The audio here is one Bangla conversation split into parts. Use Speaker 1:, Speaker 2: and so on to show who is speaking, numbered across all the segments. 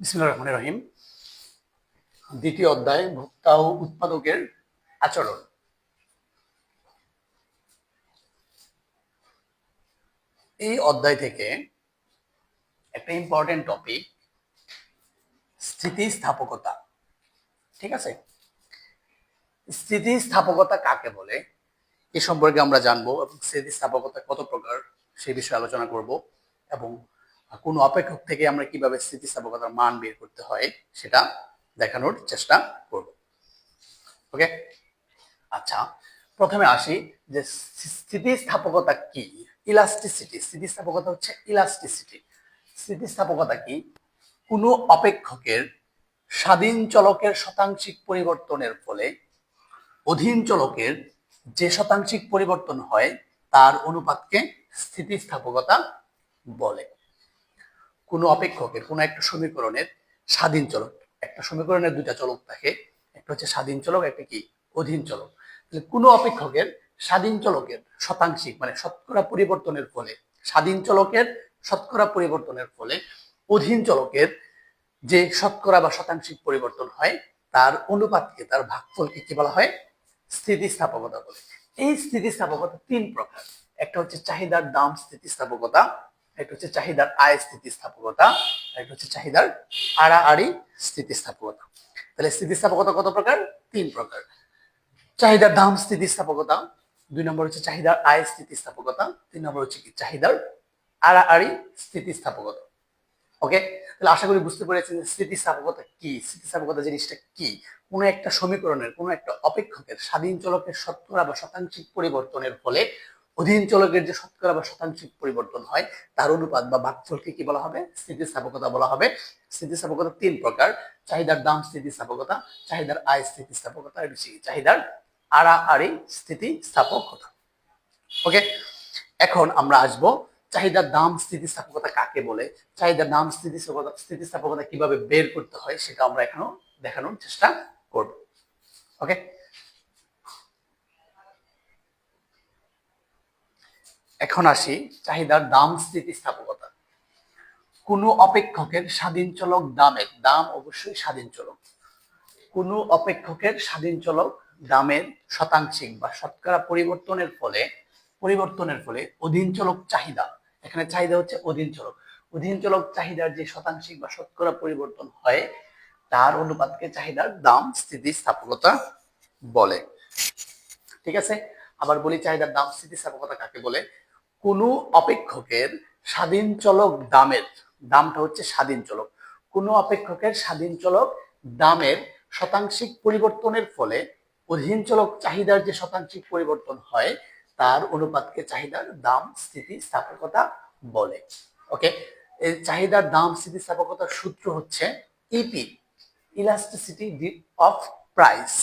Speaker 1: বিসমুল্লাহ রহমান রহিম। দ্বিতীয় অধ্যায়, ভোক্তা ও উৎপাদকের আচরণ। এই অধ্যায় থেকে একটা ইম্পর্টেন্ট টপিক স্থিতিস্থাপকতা। ঠিক আছে? স্থিতিস্থাপকতা কাকে বলে? এ সম্পর্কে আমরা জানব এবং স্থিতিস্থাপকতা কত প্রকার, সে বিষয়ে আলোচনা করব এবং কোন অপেক্ষক থেকে আমরা কীভাবে স্থিতিস্থাপকতার মান বের করতে হয় সেটা দেখানোর চেষ্টা করব। ওকে? আচ্ছা প্রথমে আসি যে স্থিতিস্থাপকতা কি? ইলাস্টিসিটি। স্থিতিস্থাপকতা হচ্ছে ইলাস্টিসিটি। স্থিতিস্থাপকতা কি? কোনো অপেক্ষকের স্বাধীন চলকের শতাংশিক পরিবর্তনের ফলে অধীন চলকের যে শতাংশিক পরিবর্তন হয়, তার অনুপাতকে স্থিতিস্থাপকতা বলে। কোনো অপেক্ষকের, কোনো একটা সমীকরণের স্বাধীন চলক। একটা সমীকরণের দুইটা চলক থাকে। একটা হচ্ছে স্বাধীন চলক, একটা কি? অধীন চলক। তাহলে কোনো অপেক্ষকের স্বাধীন চলকের শতাংশিক মানে শতকরা পরিবর্তনের ফলে, স্বাধীন চলকের শতকরা পরিবর্তনের ফলে অধীন চলকের যে শতকরা বা শতাংশিক পরিবর্তন হয়, তার অনুপাতকে, তার ভাগফলকে কি বলা হয়? স্থিতিস্থাপকতা বলে। এই স্থিতিস্থাপকতা তিন প্রকার। একটা হচ্ছে চাহিদার দাম স্থিতিস্থাপকতা একটা হচ্ছে চাহিদার আয় স্থিতিস্থাপকতা, একটা হচ্ছে চাহিদার আড়াআড়ি স্থিতিস্থাপকতা। তাহলে স্থিতিস্থাপকতা কত প্রকার? তিন প্রকার। চাহিদার দাম স্থিতিস্থাপকতা, দুই নম্বর হচ্ছে চাহিদার আয় স্থিতিস্থাপকতা, তিন নম্বর হচ্ছে কি? চাহিদার আড়াআড়ি স্থিতিস্থাপকতা। ওকে? তাহলে আশা করি বুঝতে পেরেছেন স্থিতিস্থাপকতা কি? স্থিতিস্থাপকতা জিনিসটা কি? কোনো একটা সমীকরণের, কোনো একটা অপেক্ষকের, স্বাধীন চলকের শতকরা বা শতাংশিক পরিবর্তনের ফলে অধীন চলকের যে শতকরা বা শতাংশিক পরিবর্তন হয়, তার অনুপাত বা ভাগফলকে কি বলা হবে? স্থিতিস্থাপকতা বলা হবে। স্থিতিস্থাপকতা তিন প্রকার। চাহিদার দাম স্থিতিস্থাপকতা, চাহিদার আয় স্থিতিস্থাপকতা বেশি চাহিদার আড়াআড়ি স্থিতিস্থাপকতা। ওকে এখন আমরা আসব চাহিদার দাম স্থিতিস্থাপকতা কাকে বলে? চাহিদার দাম স্থিতিস্থাপকতা স্থিতিস্থাপকতা কীভাবে বের করতে হয়, সেটা আমরা এখনও দেখানোর চেষ্টা করব। ওকে এখন আসি চাহিদার দাম স্থিতিস্থাপকতা। কোনো অপেক্ষকের স্বাধীন চলক দামের দাম অবশ্যই স্বাধীন চলক। কোনো অপেক্ষকের স্বাধীন চলক দামের শতাংশিক বা শতকরা পরিবর্তনের ফলে পরিবর্তনের ফলে অধীন চলক চাহিদা, এখানে চাহিদা হচ্ছে অধীন চলক। অধীন চলক চাহিদার যে শতাংশিক বা শতকরা পরিবর্তন হয়, তার অনুপাতকে চাহিদার দাম স্থিতিস্থাপকতা বলে। ঠিক আছে? আবার বলি চাহিদার দাম স্থিতিস্থাপকতা কাকে বলে? কোনো অপেক্ষকের স্বাধীন চলক দামের, দামটা হচ্ছে স্বাধীন চলক। কোনো অপেক্ষকের স্বাধীন চলক দামের শতাংশিক পরিবর্তনের ফলে অধীন চলক চাহিদার যে শতাংশিক পরিবর্তন হয়, তার অনুপাতকে চাহিদার দাম স্থিতিস্থাপকতা বলে। ওকে? এই চাহিদার দাম স্থিতিস্থাপকতার সূত্র হচ্ছে ইপি ইলাস্টিসিটি অফ প্রাইস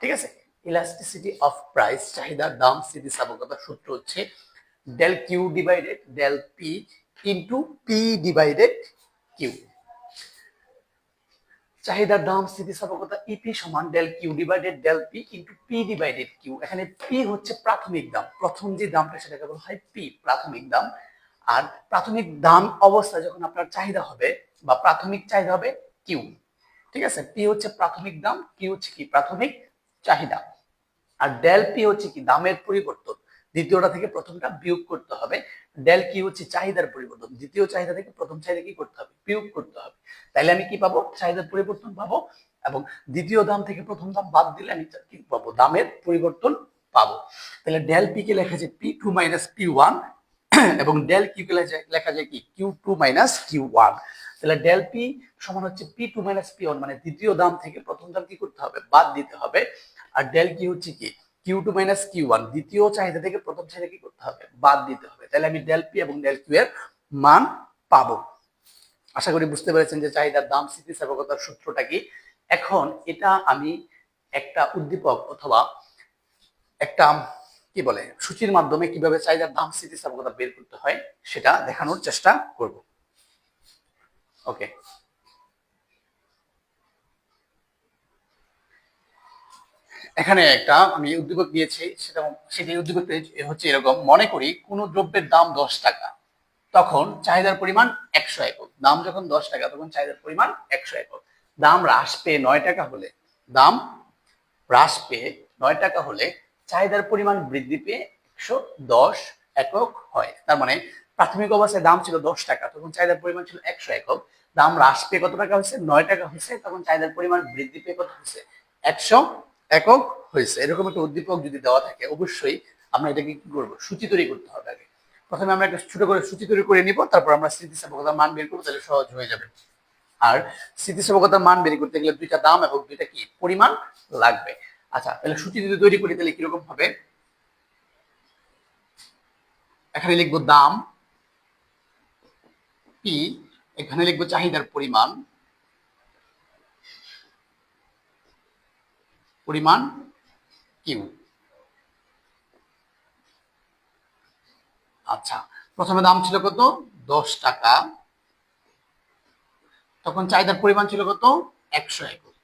Speaker 1: ঠিক আছে? ইলাস্টিসিটি অফ প্রাইস চাহিদার দাম স্থিতিস্থাপকতার সূত্র হচ্ছে del Q divided del P into P divided Q চাহিদার দাম স্থিতিস্থাপকতা ইপি সমান del Q divided del P into P divided Q এখানে পি হচ্ছে প্রাথমিক দাম। প্রথম যে দামটা সেটাকে বলা হয় পি প্রাথমিক দাম। আর প্রাথমিক দাম অবস্থা যখন আপনার চাহিদা হবে বা প্রাথমিক চাহিদা হবে কিউ ঠিক আছে? পি হচ্ছে প্রাথমিক দাম কিউ হচ্ছে কি? প্রাথমিক চাহিদা। আর ডেল পি হচ্ছে কি? দামের পরিবর্তন। দ্বিতীয়টা থেকে প্রথমটা বিয়োগ করতে হবে। ডেল কি হচ্ছে? চাহিদার পরিবর্তন। দ্বিতীয় চাহিদা থেকে প্রথম চাহিদা কি করতে হবে? বিয়োগ করতে হবে। তাইলে আমি কি পাবো? চাহিদার পরিবর্তন পাবো এবং দ্বিতীয় দাম থেকে প্রথম দাম বাদ দিলে আমি কি পাবো? দামের পরিবর্তন পাবো। তাহলে ডেল পি কে লেখা যায় P two minus P one এবং ডেল কিউ কে লেখা যায় কি? Q two minus Q one তাহলে ডেল পি সমান হচ্ছে P two minus P one মানে দ্বিতীয় দাম থেকে প্রথম দাম কি করতে হবে? বাদ দিতে হবে। আর ডেল কি হচ্ছে কি? Q two minus Q one দ্বিতীয় চাহিদা থেকে প্রথম চাহিদা কি করতে হবে? বাদ দিতে হবে। তাহলে আমি ডেল পি এবং ডেল কিউ এর মান পাবো। আশা করি বুঝতে পেরেছেন যে চাহিদার দাম, স্থিতিস্থাপকতার সূত্রটা কি? এখন এটা আমি একটা উদ্দীপক অথবা একটা, কি বলে, সূচির মাধ্যমে কীভাবে চাহিদার দাম, স্থিতিস্থাপকতা বের করতে হয়, সেটা দেখানোর চেষ্টা করব। ওকে এখানে একটা আমি উদ্দীপক দিয়েছি, সেটা সেটি উদ্দীপক হচ্ছে এরকম, মনে করি কোনো দ্রব্যের দাম দশ টাকা, তখন চাহিদার পরিমাণ একশো একক দাম যখন দশ টাকা, তখন চাহিদার পরিমাণ একশো একক দাম হ্রাস পেয়ে নয় টাকা হলে, দাম হ্রাস পেয়ে নয় টাকা হলে চাহিদার পরিমাণ বৃদ্ধি পেয়ে একশো দশ একক হয়। তার মানে প্রাথমিক অবস্থায় দাম ছিল দশ টাকা, তখন চাহিদার পরিমাণ ছিল একশো একক। দাম হ্রাস পেয়ে কত টাকা হয়েছে? নয় টাকা হয়েছে, তখন চাহিদার পরিমাণ বৃদ্ধি পেয়ে কত হয়েছে? একশো একক হয়েছে। এরকম একটা উদ্দীপক যদি দেওয়া থাকে, অবশ্যই আমরা এটাকে কি করব? সূচি তৈরি করতে হবে আগে। প্রথমে আমরা একটা ছোট করে সূচি তৈরি করে নিব, তারপর আমরা স্থিতিস্থাপকতার মান বের করব, তাহলে সহজ হয়ে যাবে। আর স্থিতিস্থাপকতার মান বের করতে গেলে দুইটা দাম এবং দুইটা কি? পরিমাণ লাগবে। আচ্ছা তাহলে সূচি যদি তৈরি করি, তাহলে কীরকম হবে? এখানে লিখব দাম, পি, এখানে লিখব চাহিদার পরিমাণ পরিমাণ কিউ আচ্ছা প্রথমে দাম ছিল কত? দশ টাকা। তখন চাহিদার পরিমাণ ছিল কত? একশো একক।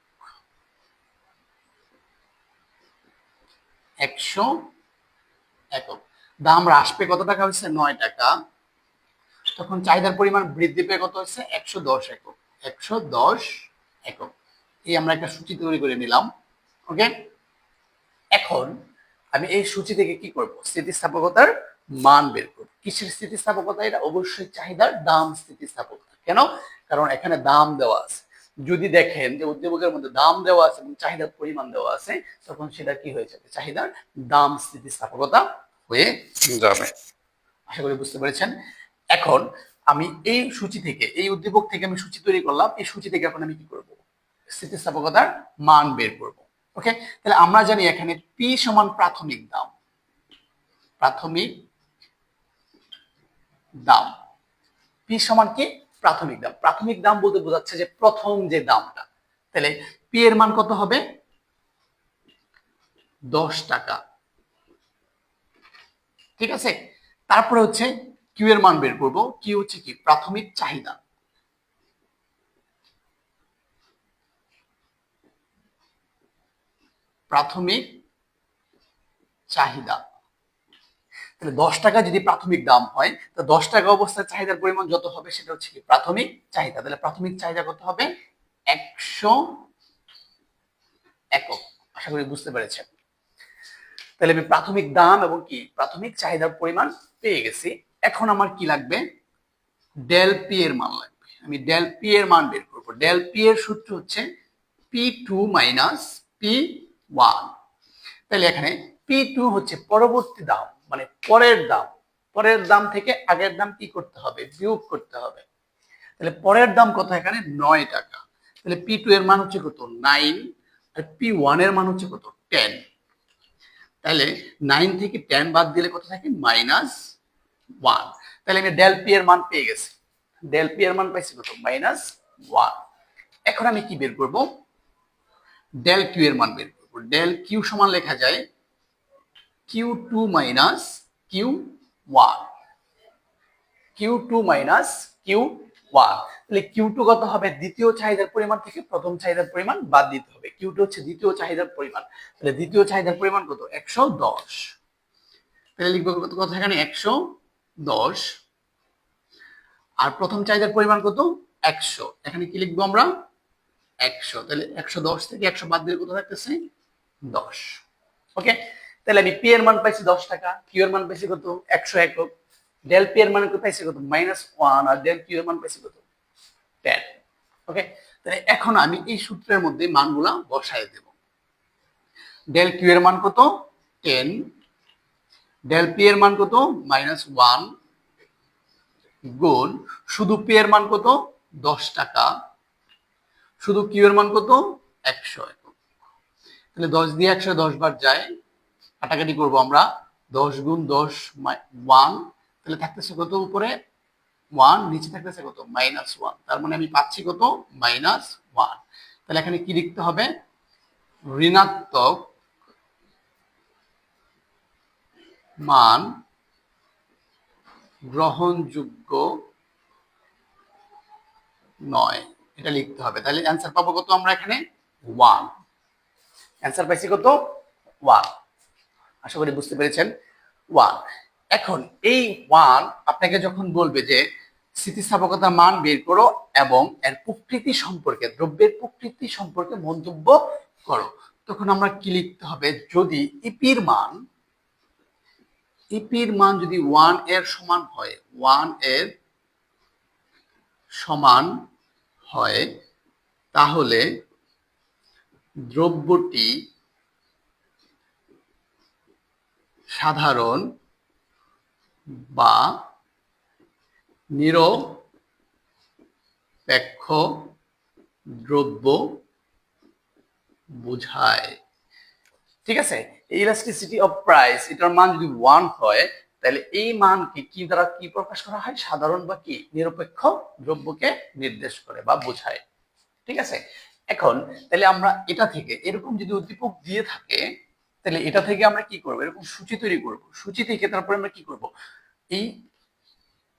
Speaker 1: একশো একক। দাম হ্রাস পেয়ে কত টাকা হচ্ছে নয় টাকা। তখন চাহিদার পরিমাণ বৃদ্ধি পেয়ে কত হচ্ছে একশো দশ একক। একশো দশ একক। এই আমরা একটা সূচি তৈরি করে নিলাম। ওকে এখন আমি এই সূচি থেকে কি করব? স্থিতিস্থাপকতার মান বের করব। কিসের স্থিতিস্থাপকতা এটা? অবশ্যই চাহিদার দাম স্থিতিস্থাপকতা। কেন? কারণ এখানে দাম দেওয়া আছে। যদি দেখেন যে উদ্যোগের মধ্যে দাম দেওয়া আছে এবং চাহিদার পরিমাণ দেওয়া আছে, তখন সেটা কি হয়ে যাবে? চাহিদার দাম স্থিতিস্থাপকতা হয়ে যাবে। আশা করি বুঝতে পেরেছেন? এখন আমি এই সূচি থেকে, এই উদ্দীপক থেকে আমি সূচি তৈরি করলাম। এই সূচি থেকে এখন আমি কি করব? স্থিতিস্থাপকতার মান বের করব। ওকে তাহলে আমরা জানি এখানে পি সমান প্রাথমিক দাম। প্রাথমিক দাম। পি সমান কি? প্রাথমিক দাম। প্রাথমিক দাম বলতে বোঝাচ্ছে যে প্রথম যে দামটা। তাহলে পি এর মান কত হবে? দশ টাকা। ঠিক আছে? তারপরে হচ্ছে কিউ এর মান বের করব। কিউ হচ্ছে কি? প্রাথমিক চাহিদা। প্রাথমিক চাহিদা। তাহলে দশ টাকা যদি প্রাথমিক দাম হয়, তো দশ টাকা অবস্থায় চাহিদার পরিমাণ যত হবে সেটা হচ্ছে কি প্রাথমিক চাহিদা। তাহলে প্রাথমিক চাহিদা কত হবে? একশো একক, আশা করি বুঝতে পেরেছেন। তাহলে আমি প্রাথমিক দাম এবং কি প্রাথমিক চাহিদার পরিমাণ পেয়ে গেছি। এখন আমার কি লাগবে? ডেল পি এর মান লাগবে। আমি ডেল পি এর মান বের করব। ডেল পি এর সূত্র হচ্ছে P two minus P one তাহলে এখানে পি টু হচ্ছে পরবর্তী দাম মানে পরের দাম। পরের দাম থেকে আগের দাম কি করতে হবে? বিয়োগ করতে হবে। তাহলে পরের দাম কত এখানে? নয় টাকা। তাহলে পি টু এর মান হচ্ছে কত? নাইন আর পি ওয়ানের মান হচ্ছে কত? টেন তাহলে নাইন থেকে টেন বাদ দিলে কত থাকে? মাইনাস ওয়ান তাহলে আমি ডেল পি এর মান পেয়ে গেছি। ডেল পি এর মান পাইছি কত? মাইনাস ওয়ান এখন আমি কি বের করব? ডেল কিউ এর মান বের করব। ডেল কিউ সমান লেখা যায় Q two minus Q one Q two minus Q one তাহলে কিউ টু কত হবে? দ্বিতীয় চাহিদার পরিমাণ থেকে প্রথম চাহিদার পরিমাণ বাদ দিতে হবে। কিউ টু হচ্ছে দ্বিতীয় চাহিদার পরিমাণ। তাহলে দ্বিতীয় চাহিদার পরিমাণ কত? একশো দশ। তাহলে লিখব কত কত এখানে? একশো দশ। আর প্রথম চাহিদার পরিমাণ কত? একশো। এখানে কি লিখব আমরা? একশো। তাহলে একশো দশ থেকে একশো বাদ দিলে কত থাকতেছে? দশ। ওকে তাহলে আমি পি এর মান পাইছি দশ টাকা কিউ এর মান পাইছি কত? একশো একক ডেল পি এর মান পাইছি কত? মাইনাস ওয়ান আর ডেল কিউ এর মান পাইছি কত? টেন ওকে তাহলে এখন আমি এই সূত্রের মধ্যে মানগুলা বসায় দেব। ডেল কিউ এর মান কত? টেন ডেল পি এর মান কত? মাইনাস ওয়ান গুণ। শুধু পি এর মান কত? দশ টাকা। শুধু কিউ এর মান কত? একশো তাহলে দশ দিয়ে একশো দশ বার যায়, কাটাকাটি করব আমরা। দশ গুণ দশ ওয়ান তাহলে থাকতেছে কত উপরে? ওয়ান নিচে থাকতেছে কত? মাইনাস ওয়ান তার মানে আমি পাচ্ছি কত? মাইনাস ওয়ান তাহলে এখানে কি লিখতে হবে? ঋণাত্মক মান গ্রহণযোগ্য নয়। এটা লিখতে হবে। তাহলে অ্যান্সার পাবো কত আমরা এখানে? ওয়ান অ্যান্সার পাইছি কত? ওয়ান আশা করি বুঝতে পেরেছেন। ওয়ান এখন এই ওয়ান আপনাকে যখন বলবে যে স্থিতিস্থাপকতা মান বের করো এবং এর প্রকৃতি সম্পর্কে, দ্রব্যের প্রকৃতি সম্পর্কে মন্তব্য করো, তখন আমরা কি লিখতে হবে? যদি ইপির মান ইপির মান যদি ওয়ানের সমান হয় ওয়ানের সমান হয়, তাহলে দ্রব্যটি সাধারণ বা নিরপেক্ষ দ্রব্য বোঝায়। ঠিক আছে? ইলাস্টিসিটি অফ প্রাইস এটার মান যদি ওয়ান হয়, তাহলে এই মানকে কি দ্বারা কি প্রকাশ করা হয়? সাধারণ বা কি? নিরপেক্ষ দ্রব্যকে নির্দেশ করে বা বোঝায়। ঠিক আছে? এখন তাহলে আমরা এটা থেকে, এরকম যদি উদ্দীপক দিয়ে থাকে, তাহলে এটা থেকে আমরা কি করব? এরকম সূচি তৈরি করব। সূচি থেকে তারপরে আমরা কি করব? এই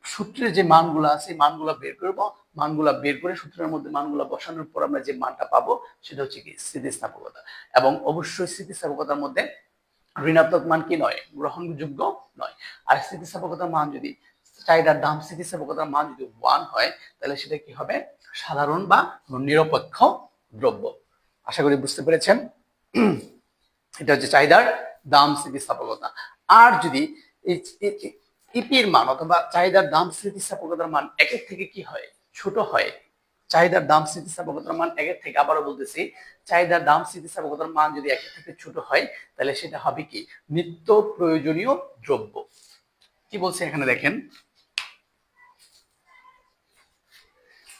Speaker 1: সূত্রের যে মানগুলো আছে মানগুলো বের করব। মানগুলো বের করে সূত্রের মধ্যে মানগুলো বসানোর পর আমরা যে মানটা পাবো, সেটা হচ্ছে কি স্থিতিস্থাপকতা। এবং অবশ্যই স্থিতিস্থাপকতার মধ্যে ঋণাত্মক মান কি নয়? গ্রহণযোগ্য নয়। আর স্থিতিস্থাপকতার মান যদি চাহিদার দাম স্থিতিস্থাপকতার মান যদি ওয়ান হয়, তাহলে সেটা কি হবে? সাধারণ বা নিরপেক্ষ দ্রব্য। আশা করি বুঝতে পেরেছেন। এটা হচ্ছে চাহিদার দাম স্থিতিস্থাপকতা। আর যদি ইপির মান অথবা চাহিদার দাম স্থিতিস্থাপকতার মান একের থেকে কি হয়? ছোট হয়। চাহিদার দাম স্থিতিস্থাপকতার মান একের থেকে, আবারও বলতেছি, চাহিদার দাম স্থিতিস্থাপকতার মান যদি একের থেকে ছোট হয়, তাহলে সেটা হবে কি? নিত্য প্রয়োজনীয় দ্রব্য। কি বলছে এখানে দেখেন?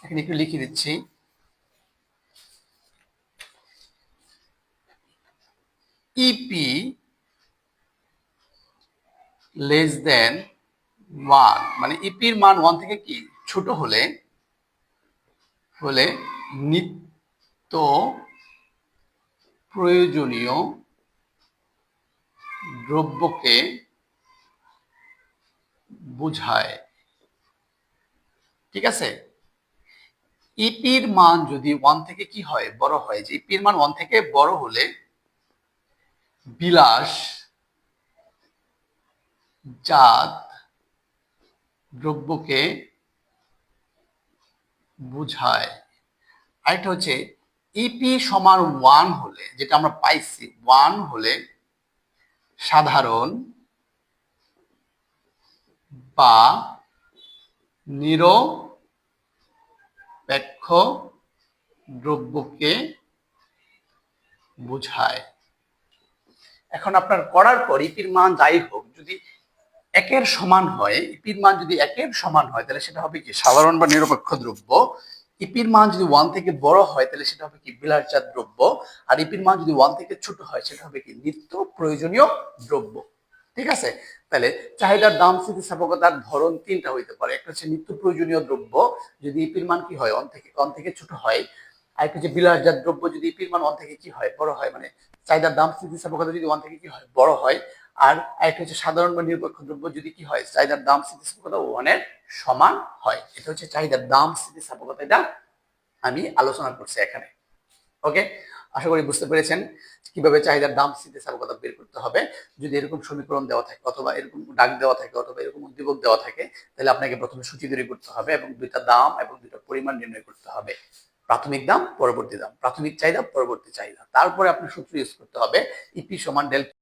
Speaker 1: এখানে একটু লিখে দিচ্ছি ইপি লেস দেন ওয়ান মানে ইপির মান ওয়ান থেকে কি? ছোট হলে হলে নিত্য প্রয়োজনীয় দ্রব্যকে বোঝায়। ঠিক আছে? ইপির মান যদি ওয়ান থেকে কি হয়? বড় হয়। যে ইপির মান ওয়ান থেকে বড় হলে বিলাস জাত দ্রব্যকে বুঝায়। আরেকটা হচ্ছে ইপি সমান ওয়ান হলে, যেটা আমরা পাইছি ওয়ান হলে সাধারণ বা নিরপেক্ষ দ্রব্যকে বোঝায়। এখন আপনার করার পর ইপির মান যাই হোক, যদি একের সমান হয়, ইপির মান যদি একের সমান হয়, তাহলে সেটা হবে কি সাধারণ বা নিরপেক্ষ দ্রব্য। ইপির মান যদি ওয়ান থেকে বড় হয়, তাহলে সেটা হবে কি বিলাসজাত দ্রব্য। আর ইপির মান যদি ওয়ান থেকে ছোট হয়, সেটা হবে কি নিত্য প্রয়োজনীয় দ্রব্য। ঠিক আছে? তাহলে চাহিদার দাম, স্থিতিস্থাপকতার ধরন তিনটা হইতে পারে। একটা হচ্ছে নিত্য প্রয়োজনীয় দ্রব্য, যদি ইপির মান কি হয় অন থেকে অন থেকে ছোট হয়। আর একটা হচ্ছে বিলাসজাত দ্রব্য, যদি ইপির মান অন থেকে কি হয়, বড় হয় মানে চাহিদার দাম, স্থিতিস্থাপকতা যদি ওয়ান থেকে কি হয়, বড় হয় আর একটা হচ্ছে সাধারণ বা নিরপেক্ষ দ্রব্য যদি কি হয়, চাহিদার দাম স্থিতিস্থাপকতা ওয়ানের সমান হয়। এটা হচ্ছে চাহিদার দাম স্থিতিস্থাপকতা, এটা আমি আলোচনা করছি এখানে। ওকে? আশা করি বুঝতে পেরেছেন কীভাবে চাহিদার দাম স্থিতিস্থাপকতা বের করতে হবে। যদি এরকম সমীকরণ দেওয়া থাকে অথবা এরকম ডাক দেওয়া থাকে অথবা এরকম উদ্দীপক দেওয়া থাকে, তাহলে আপনাকে প্রথমে সূচি তৈরি করতে হবে এবং দুইটা দাম এবং দুইটা পরিমাণ নির্ণয় করতে হবে। প্রাথমিক দাম, পরবর্তী দাম। প্রাথমিক চাহিদা, পরবর্তী চাহিদা। তারপরে আপনার সূত্র ইউজ করতে হবে ইপি সমান ডেল